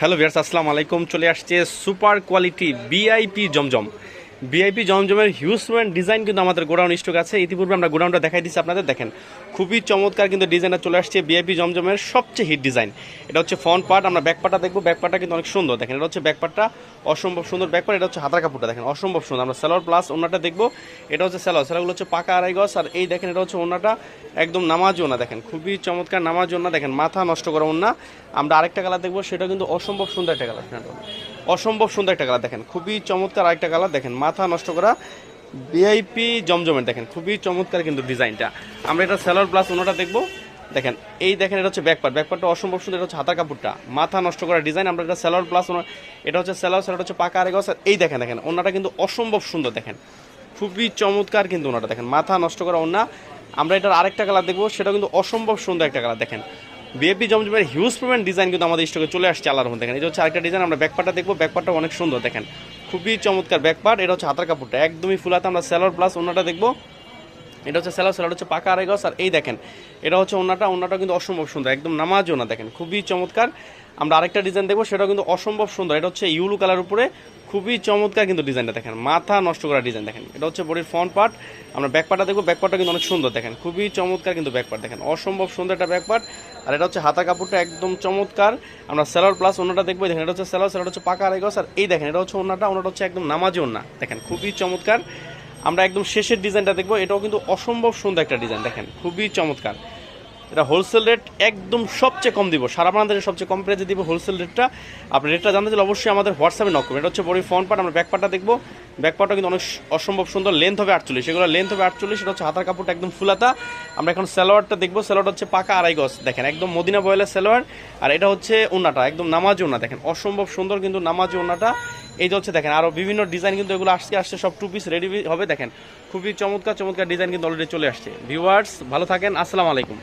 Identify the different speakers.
Speaker 1: Hello viewers আসসালামু আলাইকুম। চলে আসছে সুপার কোয়ালিটি বিআইপি জমজম। বিআইপি জমজমের হিউজ হিউজমেন্ট ডিজাইন কিন্তু আমাদের গোডাউন স্টক আছে। ইতিপূর্বে আমরা গোডাউনটা দেখাই দিচ্ছি আপনাদের, দেখেন। খুবই চমৎকার কিন্তু ডিজাইনটা চলে আসছে বিআইপি জমজমের সবচেয়ে হিট ডিজাইন এটা হচ্ছে ফ্রন্ট পার্ট আমরা ব্যাক পার্টটা দেখব। ব্যাক পার্টটা কিন্তু অনেক সুন্দর। দেখেন, এটা হচ্ছে ব্যাক পার্টটা অসম্ভব সুন্দর ব্যাক পার্ট এটা হচ্ছে হাতার কাপড়টা। দেখেন, অসম্ভব সুন্দর। আমরা সেলোয়ার প্লাস ওনাটা দেখব। এটা হচ্ছে সেলোয়ার সেলোয়ারগুলো হচ্ছে পাকা আড়াই গজ। আর এই দেখেন, এটা হচ্ছে ওনাটা একদম নামাজ ওনা দেখেন। খুবই চমৎকার নামাজ ওনা দেখেন, মাথা নষ্ট করা ওনা আমরা আরেকটা কালার দেখব। সেটা কিন্তু অসম্ভব সুন্দর একটা কালার অসম্ভব সুন্দর একটা কালার দেখেন, খুবই চমৎকার আরেকটা কালার দেখেন, মাথা নষ্ট করা ভিআইপি জমজমের দেখেন, খুবই চমৎকার কিন্তু ডিজাইনটা। আমরা এটা সেলোয়ার প্লাস ওনাটা দেখব। দেখেন, এই দেখেন এটা হচ্ছে ব্যাকপার্ট ব্যাকপারটা অসম্ভব সুন্দর, এটা হচ্ছে হাতার কাপড়টা, মাথা নষ্ট করা ডিজাইন আমরা এটা সেলোয়ার প্লাস এটা হচ্ছে সেলোয়ার সেলোয়ার হচ্ছে পাকা আরেক আর এই দেখেন দেখেন, ওনাটা কিন্তু অসম্ভব সুন্দর দেখেন, খুবই চমৎকার কিন্তু ওনাটা দেখেন, মাথা নষ্ট করা ওনা। আমরা এটার আরেকটা কালার দেখব সেটা কিন্তু অসম্ভব সুন্দর একটা কালার দেখেন। বিএপি জমজমের হিউজ পরিমাণ ডিজাইন কিন্তু আমাদের স্টকে চলে আসছে আলার মধ্যে এটা হচ্ছে আরেকটা ডিজাইন আমরা ব্যাকপার্টটা দেখব। ব্যাকপার্টটা অনেক সুন্দর, দেখেন। খুবই চমৎকার ব্যাকপার্ট এটা হচ্ছে হাতার কাপড়টা। একদমই ফুলাতে আমরা স্যালোর প্লাস অন্যটা দেখব। এটা হচ্ছে স্যালাড স্যালাড হচ্ছে পাকা আড়াই গজ, আর এই দেখেন, এটা হচ্ছে ওনাটা ওনাটা কিন্তু অসম্ভব সুন্দর, একদম নামাজ ওনা দেখেন, খুবই চমৎকার। আমরা আরেকটা ডিজাইন দেখব, সেটাও কিন্তু অসম্ভব সুন্দর, এটা হচ্ছে ইউলু কালার উপরে, খুবই চমৎকার কিন্তু ডিজাইনটা দেখেন, মাথা নষ্ট করা ডিজাইন দেখেন, এটা হচ্ছে বডির ফ্রন্ট পার্ট আমরা ব্যাক পার্টটা দেখব ব্যাক পার্টটা কিন্তু অনেক সুন্দর, দেখেন, খুবই চমৎকার কিন্তু ব্যাক পার্ট দেখেন, অসম্ভব সুন্দর একটা ব্যাক পার্ট আর এটা হচ্ছে হাতা কাপড়টা একদম চমৎকার, আমরা স্যালোয়ার প্লাস ওনাটা দেখব, দেখেন, এটা হচ্ছে স্যালোয়ার স্যালোয়ার হচ্ছে পাকা গজ, আর এই দেখেন, এটা হচ্ছে ওনাটা ওনাটা হচ্ছে একদম নামাজি ওনা দেখেন, খুবই চমৎকার। আমরা একদম শেষের ডিজাইনটা দেখব। এটাও কিন্তু অসম্ভব সুন্দর একটা ডিজাইন দেখেন, খুবই চমৎকার। এটা হোলসেল রেট একদম সবচেয়ে কম দিব। সারা বাংলাদেশে সবচেয়ে কম প্রাইসে দিব হোলসেল রেটটা আপনি রেটটা জানতে চাইলে অবশ্যই আমাদের হোয়াটসঅ্যাপে নক এটা হচ্ছে বড়ি ফ্রন্ট পার্ট আমরা ব্যাক পার্টটা দেখব। ব্যাক পার্টটা কিন্তু অনেক অসম্ভব সুন্দর লেন্থ হবে আটচল্লিশ। সেগুলো লেন্থ হবে আটচল্লিশ সেটা হচ্ছে হাতার কাপড়টা একদম ফুলাতা আমরা এখন সালোয়ারটা দেখব। সালোয়ারটা হচ্ছে পাকা আড়াই গজ। দেখেন, একদম মদিনা বয়েলের সালোয়ার। আর এটা হচ্ছে ওনাটা একদম নামাজি ওনা দেখেন, অসম্ভব সুন্দর কিন্তু নামাজি ওনাটা এই চলছে দেখেন আরও বিভিন্ন ডিজাইন কিন্তু এগুলো আসছে আসছে সব টু পিস রেডি হবে, দেখেন। খুবই চমৎকার চমৎকার ডিজাইন কিন্তু অলরেডি চলে আসছে। ভিউয়ার্স ভালো থাকেন, আসসালামু আলাইকুম।